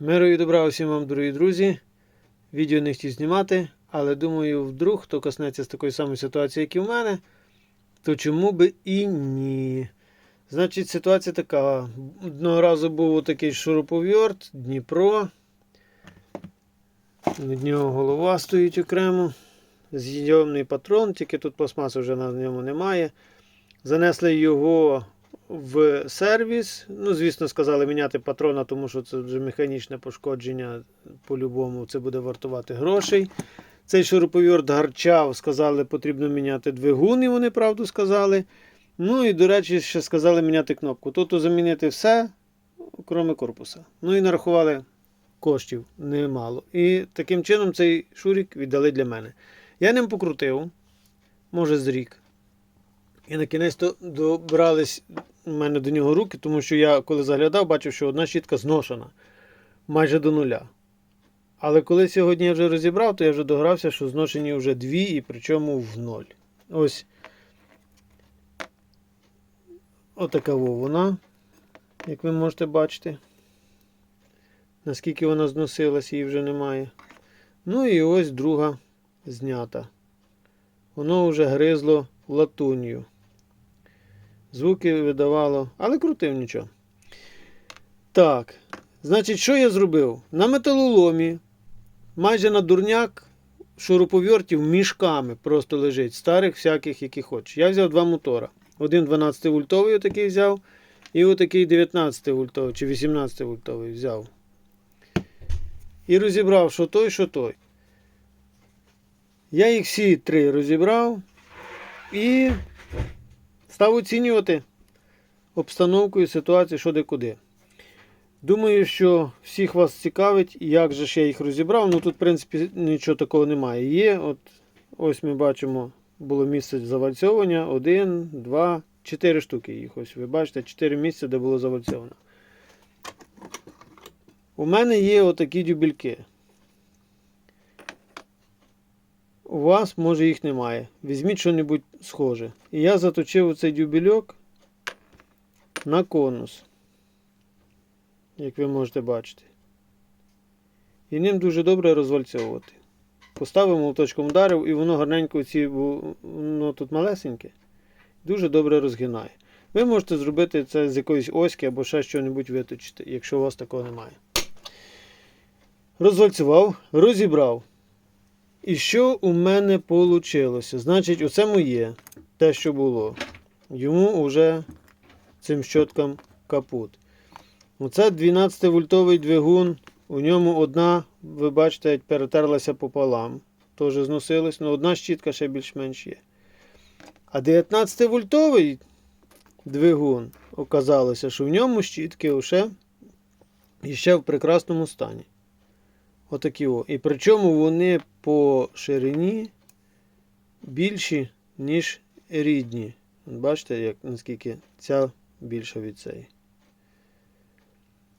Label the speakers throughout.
Speaker 1: Миру і добра усім вам, дорогі друзі. Відео не хотів знімати, але думаю, вдруг хто коснеться з такої самої ситуації, як і в мене, то чому би і ні. Значить, ситуація така. Одного разу був такий шуруповерт, Дніпро. Від нього голова стоїть окремо. Зйомний патрон, тільки тут пластмаси вже на ньому немає. Занесли його в сервіс. Ну, звісно, сказали міняти патрона, тому що це вже механічне пошкодження. По-любому це буде вартувати грошей. Цей шуруповерт гарчав, сказали, потрібно міняти двигун, і вони правду сказали. Ну і, до речі, ще сказали міняти кнопку. Тобто замінити все, крім корпуса. Ну і нарахували коштів немало. І таким чином цей шурік віддали для мене. Я ним покрутив, може з рік. І на кінець то добрались у мене до нього руки, тому що я, коли заглядав, бачив, що одна щітка зношена майже до нуля. Але коли сьогодні я вже розібрав, то я вже догрався, що зношені вже дві, і причому в ноль. Ось отака вона, як ви можете бачити. Наскільки вона зносилась, її вже немає. Ну і ось друга знята. Воно вже гризло латунью. Звуки видавало, але крутив нічого. Так, значить, що я зробив? На металоломі, майже на дурняк шуруповертів мішками просто лежить, старих всяких, які хочеш. Я взяв два мотора. Один 12 вольтовий отакий взяв, і отакий 19 вольтовий чи 18 вольтовий взяв. І розібрав, що той, що той. Я їх всі три розібрав і став оцінювати обстановку і ситуацію, що де куди. Думаю, що всіх вас цікавить, як же ж я їх розібрав. Ну тут, в принципі, нічого такого немає. Є. От, Ось ми бачимо, було місце завальцьовування. Один, два, чотири штуки їх. Ось ви бачите, чотири місця, де було завальцьовано. У мене є отакі дюбельки. У вас, може, їх немає. Візьміть що-небудь схоже. І я заточив цей дюбельок на конус. Як ви можете бачити. І ним дуже добре розвальцьовувати. Поставив молоточком ударив, і воно гарненько ці, воно тут малесеньке, дуже добре розгинає. Ви можете зробити це з якоїсь оськи або ще щось виточити, якщо у вас такого немає. Розвальцював, розібрав. І що у мене вийшло? Значить, оце моє, те, що було. Йому вже цим щоткам капут. Оце 12 вольтовий двигун. У ньому одна, ви бачите, перетерлася пополам. Теж зносилась, але одна щітка ще більш-менш є. А 19 вольтовий двигун оказалося, що в ньому щітки вже ще в прекрасному стані. Отакі о. І причому вони по ширині більші, ніж рідні. Бачите, як, наскільки ця більша від цієї.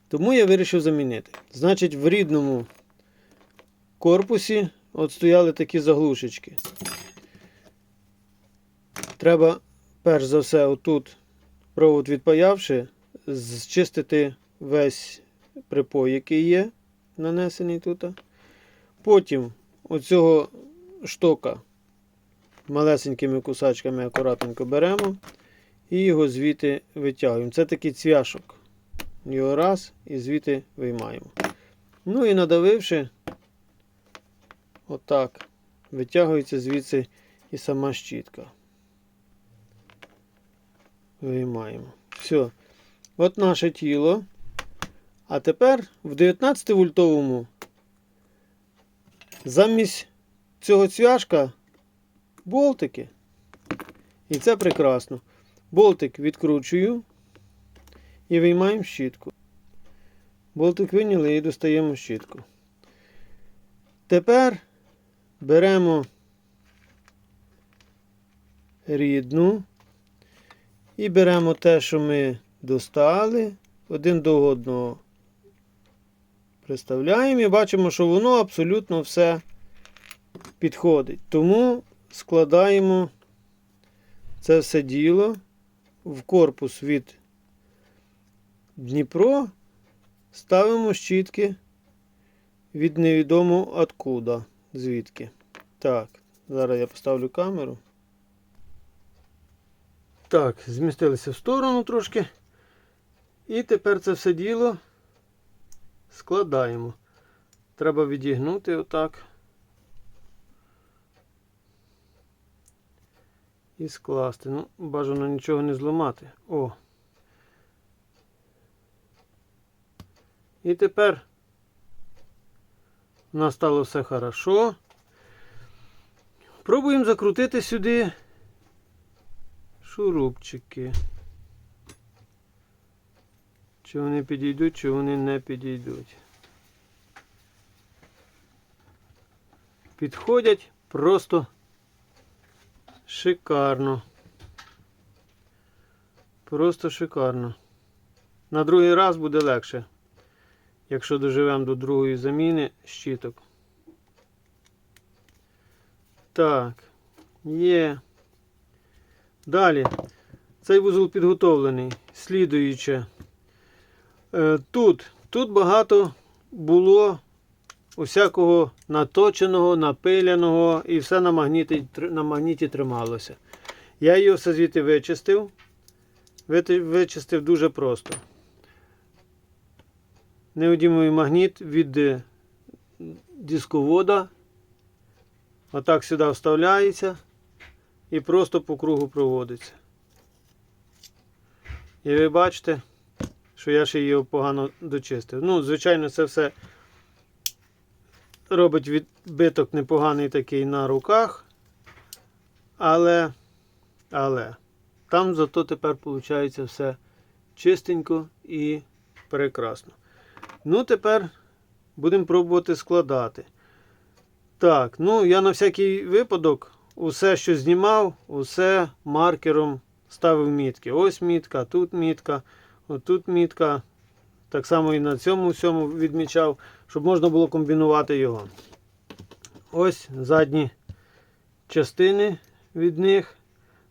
Speaker 1: Тому я вирішив замінити. Значить, в рідному корпусі от стояли такі заглушечки. Треба, перш за все, отут провод відпаявши, зчистити весь припой, який є нанесений тут. Потім оцього штока малесенькими кусачками акуратненько беремо і його звідти витягуємо. Це такий цвяшок. Його раз і звідти виймаємо. Ну і надавивши, отак, витягується звідси і сама щітка. Виймаємо. Все. От наше тіло. А тепер в 19 вольтовому замість цього цвяшка болтики. І це прекрасно. Болтик відкручую і виймаємо щітку. Болтик виняли і достаємо щітку. Тепер беремо рідну і беремо те, що ми достали, один до одного приставляємо і бачимо, що воно абсолютно все підходить. Тому складаємо це все діло в корпус від Дніпро, ставимо щітки від невідомо откуда. Звідки. Так, зараз я поставлю камеру. Так, змістилися в сторону трошки. І тепер це все діло складаємо. Треба відігнути отак. І скласти. Ну, бажано нічого не зламати. О. І тепер у нас стало все хорошо. Пробуємо закрутити сюди шурупчики. Чи вони підійдуть, чи вони не підійдуть. Підходять просто шикарно. Просто шикарно. На другий раз буде легше, якщо доживемо до другої заміни щиток. Так, є. Далі. Цей вузол підготовлений. Слідуюче. Е, Тут, тут багато було усякого наточеного, напиляного і все на магніті, на магніті трималося. Я його все звідти вичистив. Вичистив дуже просто. Неодімовий магніт від е, дисковода. Отак сюди вставляється і просто по кругу проводиться. І ви бачите, що я ще його погано дочистив. Ну, звичайно, це все робить відбиток непоганий такий на руках. Але, але, там зато тепер виходить все чистенько і прекрасно. Ну, тепер будемо пробувати складати. Так, ну я на всякий випадок усе, що знімав, усе маркером ставив мітки. Ось мітка, тут мітка, отут мітка. Так само і на цьому всьому відмічав, щоб можна було комбінувати його. Ось задні частини від них.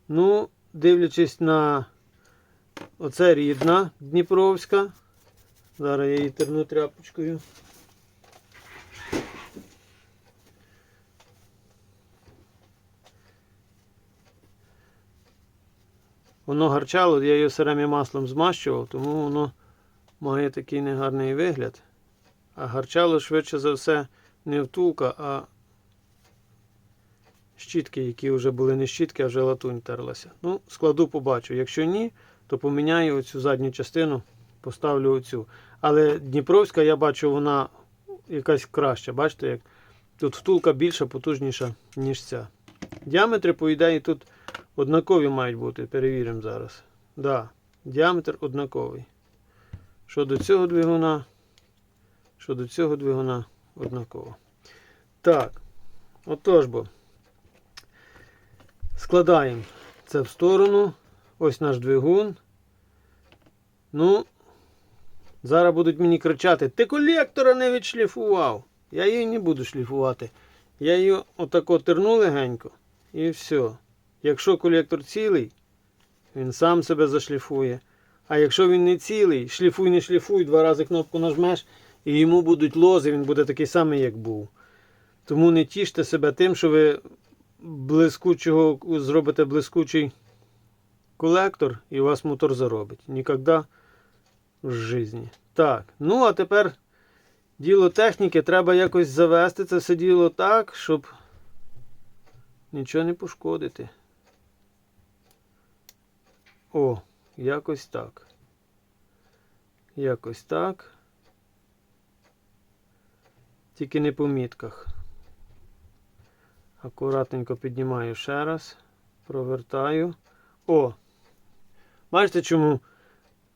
Speaker 1: Ну, дивлячись на оце рідна Дніпровська. Зараз я її терну тряпочкою. Воно гарчало, я його сирим маслом змащував, тому воно має такий негарний вигляд. А гарчало швидше за все не втулка, а щітки, які вже були не щітки, а вже латунь терлася. Ну, складу побачу. Якщо ні, то поміняю оцю задню частину, поставлю оцю. Але Дніпровська, я бачу, вона якась краща. Бачите, як тут втулка більша, потужніша, ніж ця. Діаметри, по ідеї, тут однакові мають бути. Перевіримо зараз. Да, діаметр однаковий. Що до цього двигуна, що до цього двигуна однаково. Так, отож бо. Складаємо це в сторону. Ось наш двигун. Ну, зараз будуть мені кричати: ти колектора не відшліфував. Я її не буду шліфувати. Я її отако терну легенько і все. Якщо колектор цілий, він сам себе зашліфує. А якщо він не цілий, шліфуй, не шліфуй, два рази кнопку нажмеш, і йому будуть лози, він буде такий самий, як був. Тому не тіште себе тим, що ви блискучого зробите блискучий колектор і у вас мотор заробить. Ніколи в житті. Так, ну а тепер діло техніки, треба якось завести це все діло так, щоб нічого не пошкодити. О, якось так. Якось так. Тільки не по мітках. Акуратненько піднімаю ще раз. Провертаю. О! Бачите чому?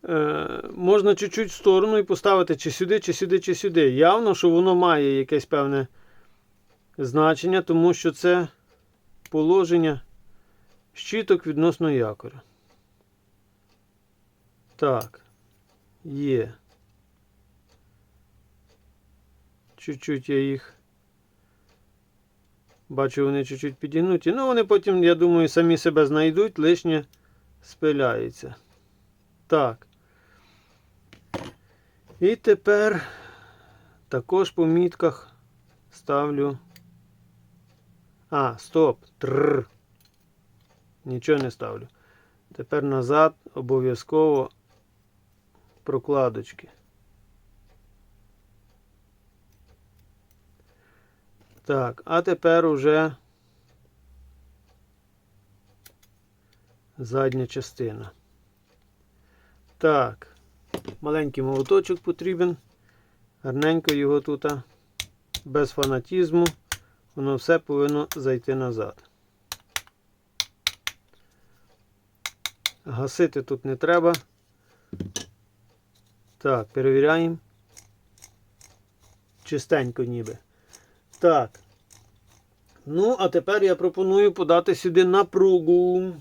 Speaker 1: Е, можна чуть-чуть в сторону і поставити чи сюди, чи сюди, чи сюди. Явно, що воно має якесь певне значення, тому що це положення щиток відносно якоря. Так. Є. Чуть-чуть я їх. Бачу, вони чуть-чуть підігнуті. Ну, вони потім, я думаю, самі себе знайдуть, лишнє спиляється. Так. І тепер також по мітках ставлю. А, стоп. Тррр. Нічого не ставлю. Тепер назад обов'язково прокладочки. Так, а тепер уже задня частина. Так, маленький молоточок потрібен. Гарненько його тут, без фанатізму, воно все повинно зайти назад. Гасити тут не треба. Так, перевіряємо. Чистенько ніби. Так. Ну, а тепер я пропоную подати сюди напругу.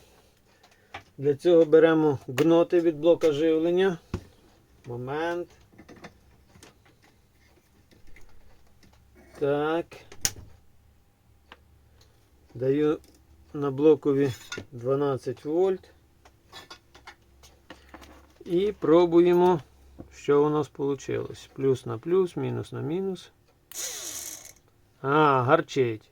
Speaker 1: Для цього беремо гноти від блока живлення. Момент. Так. Даю на блокові 12 вольт. І пробуємо, що у нас вийшло. Плюс на плюс, мінус на мінус. А, гарчить.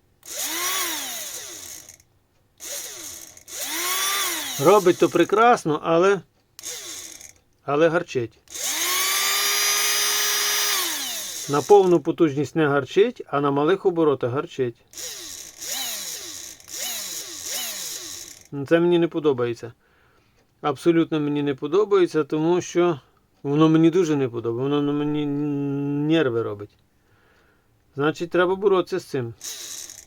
Speaker 1: Робить то прекрасно, але. Але гарчить. На повну потужність не гарчить, а на малих оборотах гарчить. Це мені не подобається. Абсолютно мені не подобається, тому що воно мені дуже не подобається. Воно мені нерви робить. Значить, треба боротися з цим.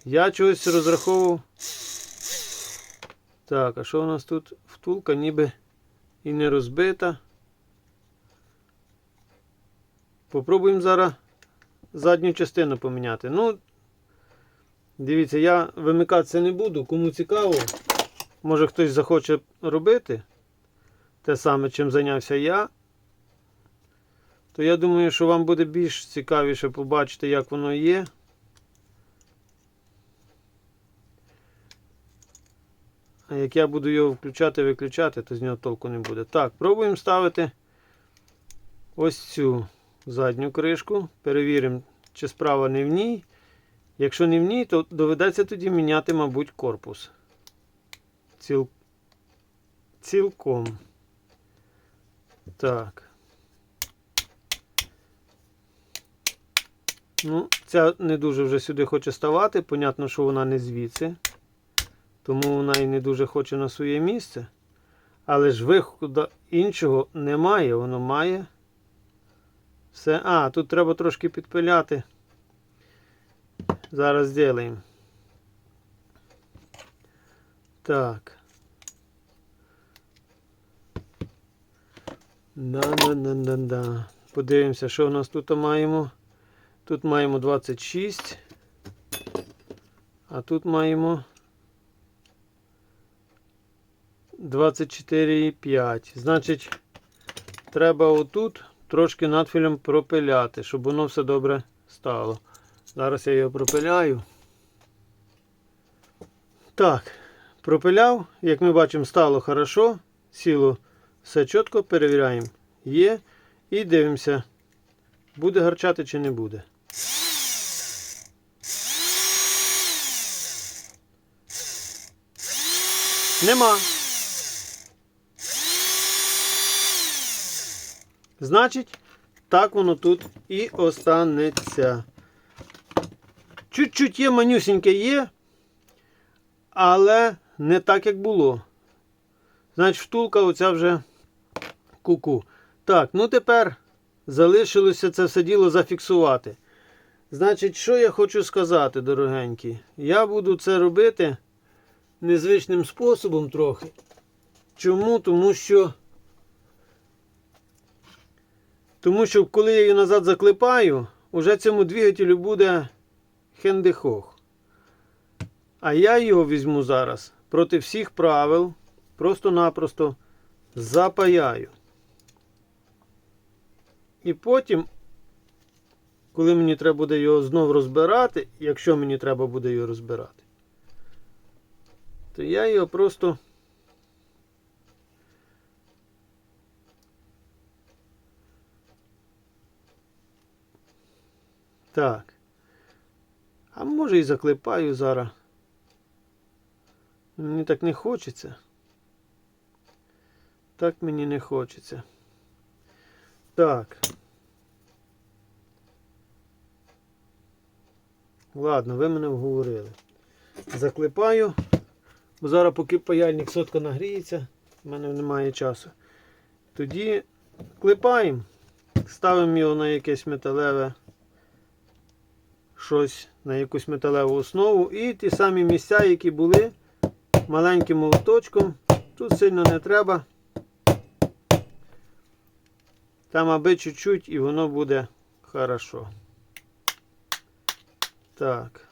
Speaker 1: Я чогось розраховував. Так, а що у нас тут? Втулка ніби і не розбита. Попробуємо зараз задню частину поміняти. Ну, дивіться, я вимикатися не буду. Кому цікаво, може хтось захоче робити те саме, чим зайнявся я. То я думаю, що вам буде більш цікавіше побачити, як воно є. А як я буду його включати-виключати, то з нього толку не буде. Так, пробуємо ставити ось цю задню кришку. Перевіримо, чи справа не в ній. Якщо не в ній, то доведеться тоді міняти, мабуть, корпус. Ціл... Цілком. Так. Ну, ця не дуже вже сюди хоче ставати. Понятно, що вона не звідси. Тому вона і не дуже хоче на своє місце. Але ж виходу іншого немає. Воно має. Все. А, тут треба трошки підпиляти. Зараз зробимо. Так. Да-да-да-да-да. Подивимося, що у нас тут маємо. Тут маємо 26. А тут маємо 24,5. Значить, треба отут трошки надфілем пропиляти, щоб воно все добре стало. Зараз я його пропиляю. Так, пропиляв, як ми бачимо, стало хорошо. Сіло все чітко, перевіряємо. Є. І дивимося, буде гарчати чи не буде. Нема. Значить, так воно тут і останеться. Чуть-чуть є, манюсіньке є, але не так, як було. Значить, втулка оця вже куку. -ку. Так, ну тепер залишилося це все діло зафіксувати. Значить, що я хочу сказати, дорогенькі? Я буду це робити незвичним способом трохи. Чому? Тому що. Тому що коли я її назад заклепаю, уже цьому двигателю буде хендихох. А я його візьму зараз проти всіх правил, просто-напросто запаяю. І потім, коли мені треба буде його знову розбирати, якщо мені треба буде його розбирати, то я його просто Так. А може і заклепаю зараз. Мені так не хочеться. Так мені не хочеться. Так. Ладно, ви мене вговорили. Заклепаю. Бо зараз поки паяльник сотка нагріється, в мене немає часу. Тоді клепаємо, ставимо його на якесь металеве щось, на якусь металеву основу. І ті самі місця, які були, маленьким молоточком. Тут сильно не треба. Там аби чуть-чуть і воно буде хорошо. Так.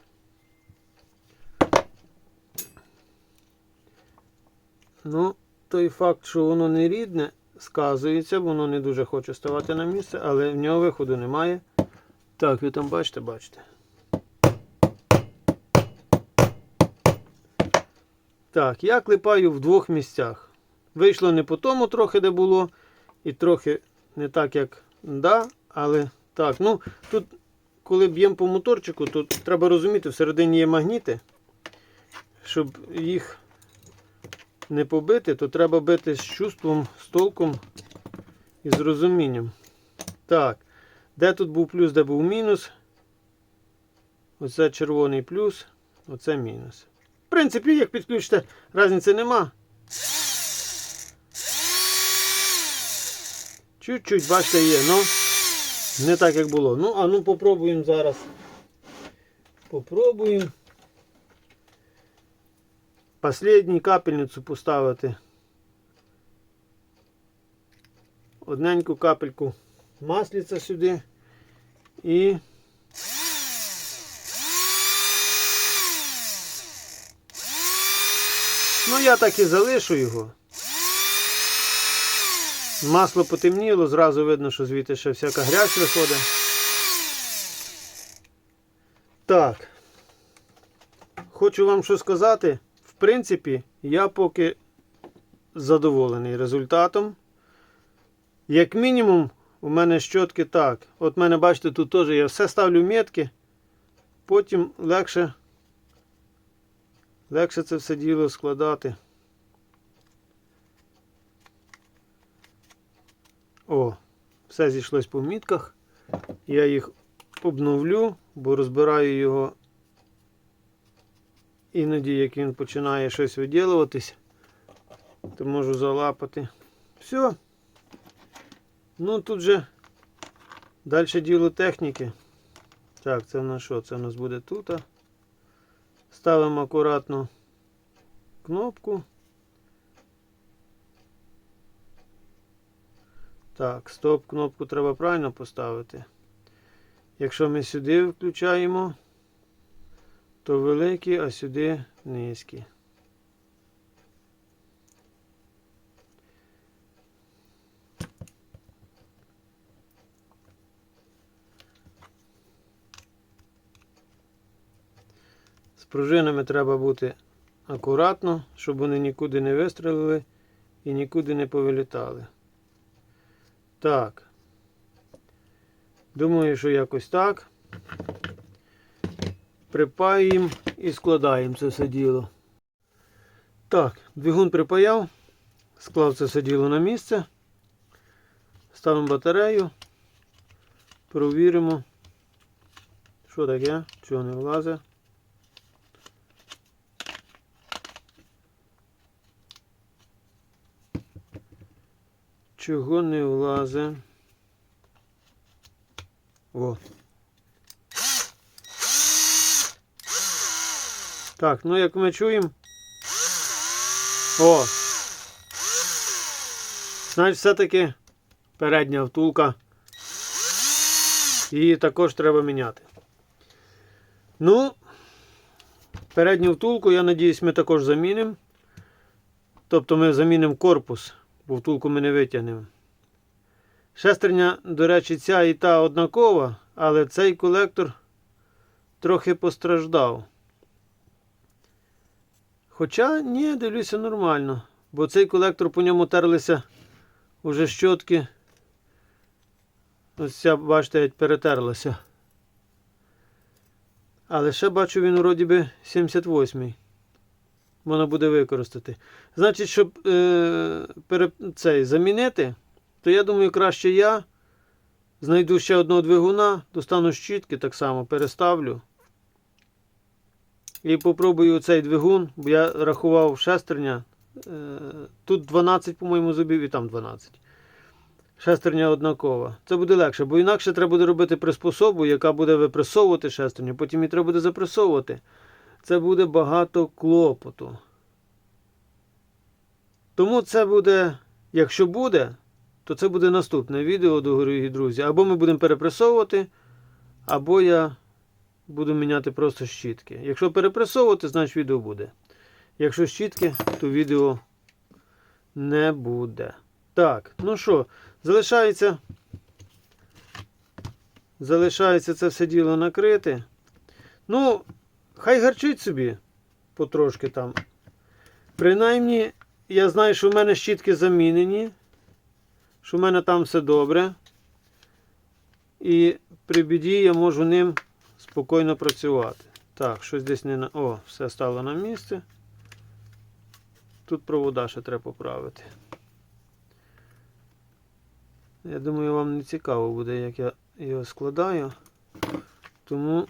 Speaker 1: Ну, той факт, що воно не рідне, сказується, воно не дуже хоче ставати на місце, але в нього виходу немає. Так, ви там бачите, бачите. Так, я клепаю в двох місцях. Вийшло не по тому трохи, де було, і трохи не так, як да, але так. Ну, тут, коли б'ємо по моторчику, то треба розуміти, всередині є магніти, щоб їх не побити, то треба бити з чувством, з толком і з розумінням. Так, де тут був плюс, де був мінус. Оце червоний плюс, оце мінус. В принципі, як підключите, різниці нема. Чуть-чуть, бачите, є, ну не так, як було. Ну, а ну попробуємо зараз. Попробуємо. Последній капельницю поставити. Одненьку капельку масліця сюди і Ну, я так і залишу його. Масло потемніло, зразу видно, що звідти ще всяка грязь виходить. Так. Хочу вам що сказати. Принципі, я поки задоволений результатом. Як мінімум, у мене щотки так. От мене, бачите, тут теж я все ставлю метки. Потім легше, легше це все діло складати. О, все зійшлось по мітках. Я їх обновлю, бо розбираю його іноді, як він починає щось виділуватись, то можу залапати. Все. Ну тут же далі діло техніки. Так, це в нас що? Це в нас буде тут. Ставимо акуратно кнопку. Так, стоп кнопку треба правильно поставити. Якщо ми сюди включаємо, то великі, а сюди низькі. З пружинами треба бути акуратно, щоб вони нікуди не вистрелили і нікуди не повилітали. Так. Думаю, що якось так. Припаємо і складаємо це все діло. Так, двигун припаяв, склав це все діло на місце. Ставимо батарею. Провіримо. Що таке? Чого не влазить? Чого не влазить? О. Так, ну як ми чуємо. О! Значить, все-таки передня втулка. Її також треба міняти. Ну, передню втулку, я надіюсь, ми також замінимо. Тобто ми замінимо корпус, бо втулку ми не витягнемо. Шестерня, до речі, ця і та однакова, але цей колектор трохи постраждав. Хоча, ні, дивлюся нормально, бо цей колектор по ньому терлися уже щотки. Ось ця, бачите, перетерлася. Але ще бачу, він вроді би 78-й. Можна буде використати. Значить, щоб е, пере, цей, замінити, то я думаю, краще я знайду ще одного двигуна, достану щітки так само, переставлю. І попробую цей двигун, бо я рахував шестерня. Е, тут 12, по-моєму, зубів і там 12. Шестерня однакова. Це буде легше, бо інакше треба буде робити приспособу, яка буде випресовувати шестерню, потім її треба буде запресовувати. Це буде багато клопоту. Тому це буде, якщо буде, то це буде наступне відео, дорогі друзі. Або ми будемо перепресовувати, або я буду міняти просто щітки. Якщо перепресовувати, значить відео буде. Якщо щітки, то відео не буде. Так, ну що, залишається. Залишається це все діло накрити. Ну, хай гарчить собі потрошки там. Принаймні, я знаю, що в мене щітки замінені, що в мене там все добре. І при біді я можу ним спокійно працювати. Так, щось десь не на. О, все стало на місце. Тут провода ще треба поправити. Я думаю, вам не цікаво буде, як я його складаю. Тому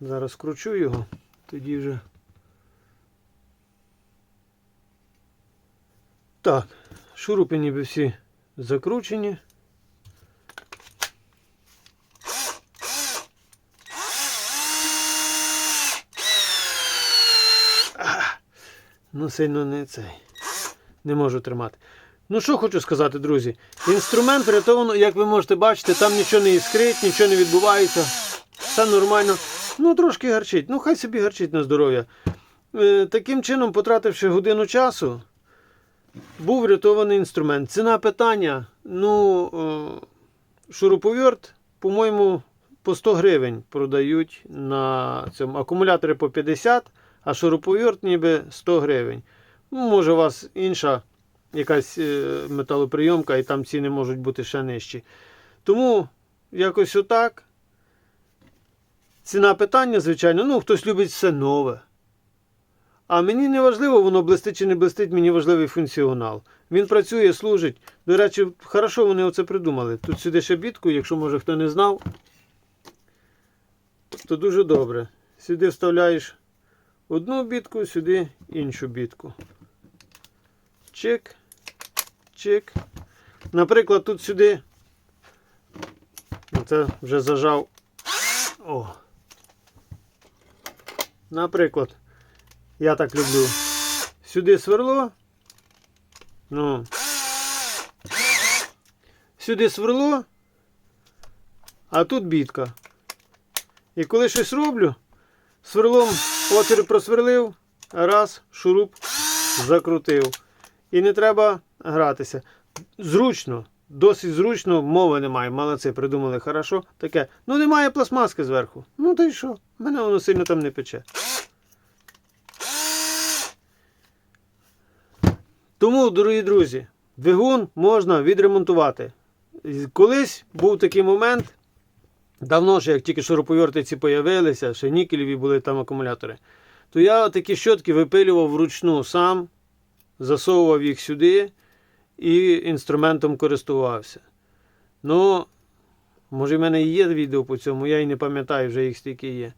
Speaker 1: зараз скручу його, тоді вже. Так, шурупи ніби всі закручені. Ну, сильно не цей. Не можу тримати. Ну, що хочу сказати, друзі. Інструмент врятовано, як ви можете бачити, там нічого не іскрить, нічого не відбувається. Все нормально. Ну, трошки гарчить. Ну, хай собі гарчить на здоров'я. Е, таким чином, потративши годину часу, був врятований інструмент. Ціна питання. Ну, е, шуруповерт, по-моєму, по 100 гривень продають на цьому акумулятори по 50, а шуруповерт ніби 100 гривень. Ну, може, у вас інша якась е, металоприйомка, і там ціни можуть бути ще нижчі. Тому якось отак. Ціна питання, звичайно, ну, хтось любить все нове. А мені не важливо, воно блистить чи не блистить, мені важливий функціонал. Він працює, служить. До речі, хорошо вони оце придумали. Тут сюди ще бітку, якщо може хто не знав, то дуже добре. Сюди вставляєш одну бітку, сюди іншу бітку. Чик, чик. Наприклад, тут сюди. Це вже зажав. О. Наприклад, я так люблю. Сюди сверло. Ну. Сюди сверло, а тут бітка. І коли щось роблю, сверлом отвір просверлив, раз, шуруп закрутив. І не треба гратися. Зручно, досить зручно, мови немає. Молодці, придумали хорошо. Таке. Ну немає пластмаски зверху. Ну то й що? Мене воно сильно там не пече. Тому, дорогі друзі, двигун можна відремонтувати. Колись був такий момент, давно ще, як тільки шуруповерти ці появилися, ще нікелеві були там акумулятори, то я такі щотки випилював вручну сам, засовував їх сюди і інструментом користувався. Ну, може, в мене і є відео по цьому, я і не пам'ятаю, вже їх стільки є.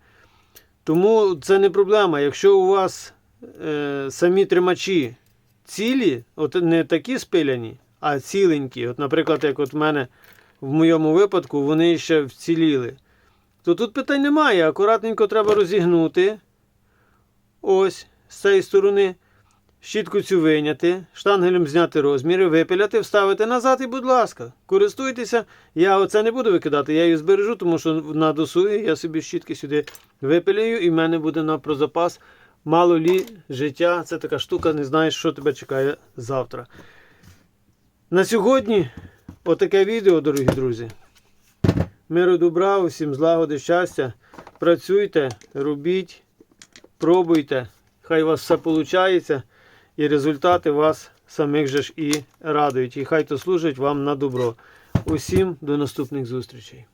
Speaker 1: Тому це не проблема. Якщо у вас е, самі тримачі цілі, от не такі спиляні, а ціленькі. От, наприклад, як от в мене в моєму випадку, вони ще вціліли. То тут питань немає. Акуратненько треба розігнути. Ось з цієї сторони. Щітку цю виняти, штангелем зняти розміри, випиляти, вставити назад і, будь ласка, користуйтеся. Я оце не буду викидати, я її збережу, тому що на досугі я собі щітки сюди випиляю, і в мене буде на прозапас мало лі життя. Це така штука, не знаєш, що тебе чекає завтра. На сьогодні отаке відео, дорогі друзі. Миру добра, усім злагоди, щастя. Працюйте, робіть, пробуйте. Хай у вас все виходить. І результати вас самих же ж і радують. І хай то служить вам на добро. Усім до наступних зустрічей.